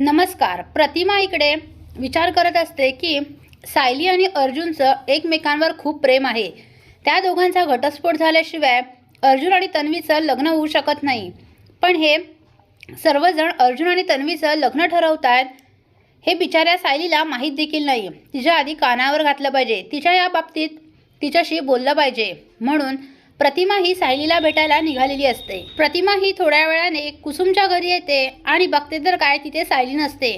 नमस्कार. प्रतिमा इकडे विचार करत असते की सायली आणि अर्जुनचं एकमेकांवर खूप प्रेम आहे. त्या दोघांचा घटस्फोट झाल्याशिवाय अर्जुन आणि तन्वीचं लग्न होऊ शकत नाही. पण हे सर्वजण अर्जुन आणि तन्वीचं लग्न ठरवत आहेत हे बिचाऱ्या सायलीला माहीत देखील नाही. तिच्या आधी कानावर घातलं पाहिजे. तिच्या या बाबतीत तिच्याशी बोललं पाहिजे. म्हणून प्रतिमा ही सायलीला भेटायला निघालेली असते. प्रतिमा ही थोड्या वेळाने कुसुमच्या घरी येते आणि बघते तर काय तिथे सायली नसते.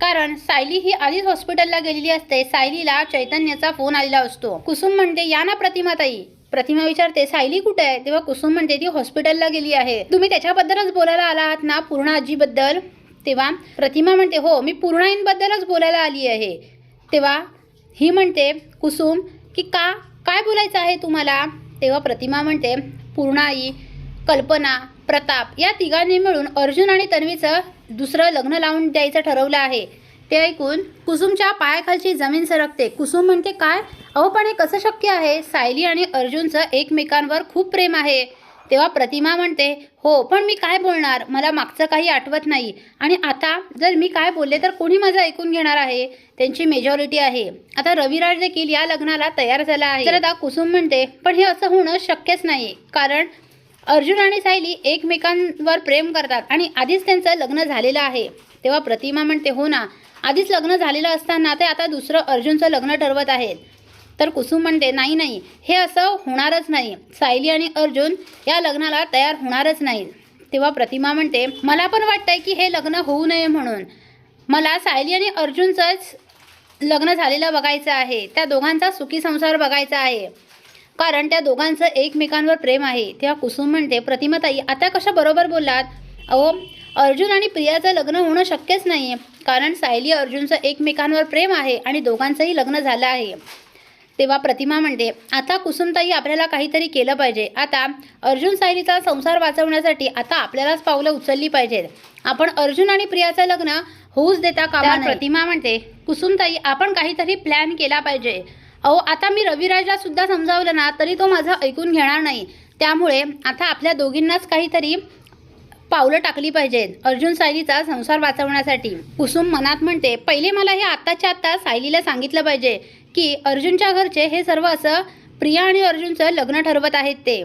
कारण सायली ही आधीच हॉस्पिटलला गेलेली असते. सायलीला चैतन्याचा फोन आलेला असतो. कुसुम म्हणते या ना प्रतिमा ताई. प्रतिमा विचारते सायली कुठे आहे? तेव्हा कुसुम म्हणते ती हॉस्पिटलला गेली आहे. तुम्ही त्याच्याबद्दलच बोलायला आला आहात ना पूर्ण आजीबद्दल? तेव्हा प्रतिमा म्हणते हो मी पूर्णाईंबद्दलच बोलायला आली आहे. तेव्हा ही म्हणते कुसुम की का? काय बोलायचं आहे तुम्हाला? तेव्हा प्रतिमा म्हणते पूर्णाई कल्पना प्रताप या तिघांनी मिळून अर्जुन आणि तन्वीचं दुसरं लग्न लावून द्यायचं ठरवलं आहे. ते ऐकून कुसुमच्या पायाखालची जमीन सरकते. कुसुम म्हणते काय? अहो पण हे कसं शक्य आहे? सायली आणि अर्जुनचं एकमेकांवर खूप प्रेम आहे. तेव्हा प्रतिमा म्हणते हो पण मी काय बोलणार? मला मागचं काही आठवत नाही. आणि आता जर मी काय बोलले तर कोणी माझं ऐकून घेणार आहे? त्यांची मेजॉरिटी आहे. आता रविराज देखील या लग्नाला तयार झाला आहे. तर आता कुसुम म्हणते पण हे असं होणं शक्यच नाही कारण अर्जुन आणि सायली एकमेकांवर प्रेम करतात आणि आधीच त्यांचं लग्न झालेलं आहे. तेव्हा प्रतिमा म्हणते हो ना आधीच लग्न झालेलं असताना ते आता दुसरं अर्जुनचं लग्न ठरवत आहेत. तर कुसुम म्हणते नाही नाही हे असं होणारच नाही. सायली आणि अर्जुन या लग्नाला तयार होणारच नाही तेव्हा प्रतिमा म्हणते मला पण वाटतंय की हे लग्न होऊ नये म्हणून. मला सायली आणि अर्जुनचंच लग्न झालेलं बघायचं आहे. त्या दोघांचा सुखी संसार बघायचा आहे. कारण त्या दोघांचं एकमेकांवर प्रेम आहे. तेव्हा कुसुम म्हणते प्रतिमाताई आता कशा बरोबर बोललात? अहो अर्जुन आणि प्रियाचं लग्न होणं शक्यच नाही. आहे कारण सायली अर्जुनचं एकमेकांवर प्रेम आहे आणि दोघांचंही लग्न झालं आहे. तेव्हा प्रतिमा म्हणते आता कुसुमताई आपल्याला काहीतरी केलं पाहिजे. आता अर्जुन सायलीचा संसार वाचवण्यासाठी आता आपल्यालाच पावलं उचलली पाहिजेत. आपण अर्जुन आणि प्रियाचं लग्न होऊच देता कामा नये. प्रतिमा म्हणते कुसुमताई आपण काहीतरी प्लॅन केला पाहिजे. अहो आता मी रविराजला सुद्धा समजावलं ना तरी तो माझं ऐकून घेणार नाही. त्यामुळे आता आपल्या दोघींनाच काहीतरी पावलं टाकली पाहिजेत अर्जुन सायलीचा संसार वाचवण्यासाठी. कुसुम मनात म्हणते पहिले मला हे आत्ताच्या आत्ता सायलीला सांगितलं पाहिजे. की अर्जुनच्या घरचे हे सर्व असं प्रिया आणि अर्जुनचं लग्न ठरवत आहेत ते.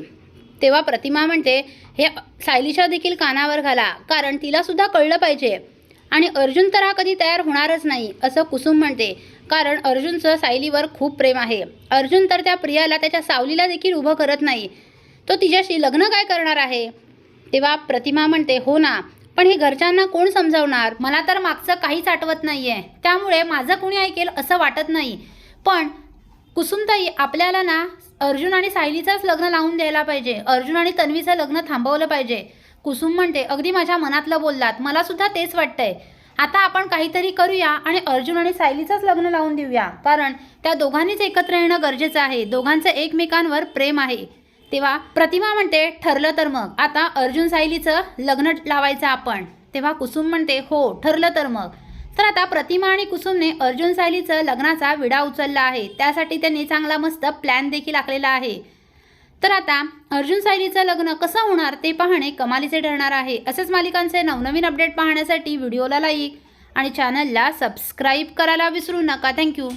तेव्हा प्रतिमा म्हणते हे सायलीच्या देखील कानावर घाला कारण तिला सुद्धा कळलं पाहिजे. आणि अर्जुन तर हा कधी तयार होणारच नाही असं कुसुम म्हणते कारण अर्जुनचं सायलीवर खूप प्रेम आहे. अर्जुन तर त्या प्रियाला त्याच्या सावलीला देखील उभं करत नाही. तो तिच्याशी लग्न काय करणार आहे? तेव्हा प्रतिमा म्हणते हो ना पण हे घरच्यांना कोण समजावणार? मला तर मागचं काहीच आठवत नाही आहे त्यामुळे माझं कोणी ऐकेल असं वाटत नाही. पण कुसुमताई आपल्याला ना अर्जुन आणि सायलीचंच लग्न लावून द्यायला पाहिजे. अर्जुन आणि तन्वीचं लग्न थांबवलं पाहिजे. कुसुम म्हणते अगदी माझ्या मनातलं बोललात. मला सुद्धा तेच वाटतंय. आता आपण काहीतरी करूया आणि अर्जुन आणि सायलीचंच लग्न लावून देऊया. कारण त्या दोघांनीच एकत्र येणं गरजेचं आहे. दोघांचं एकमेकांवर प्रेम आहे. तेव्हा प्रतिमा म्हणते ठरलं तर मग. आता अर्जुन सायलीचं लग्न लावायचं आपण. तेव्हा कुसुम म्हणते हो ठरलं तर मग. तर आता प्रतिमा आणि कुसुमने अर्जुन सायलीचं लग्नाचा विडा उचलला आहे. त्यासाठी त्यांनी चांगला मस्त प्लॅन देखील आखलेला आहे. तर आता अर्जुन सायलीचं लग्न कसं होणार ते पाहणे कमालीचे ठरणार आहे. असेच मालिकांचे नवनवीन अपडेट पाहण्यासाठी व्हिडिओला लाईक आणि चॅनलला सबस्क्राईब करायला विसरू नका. थँक्यू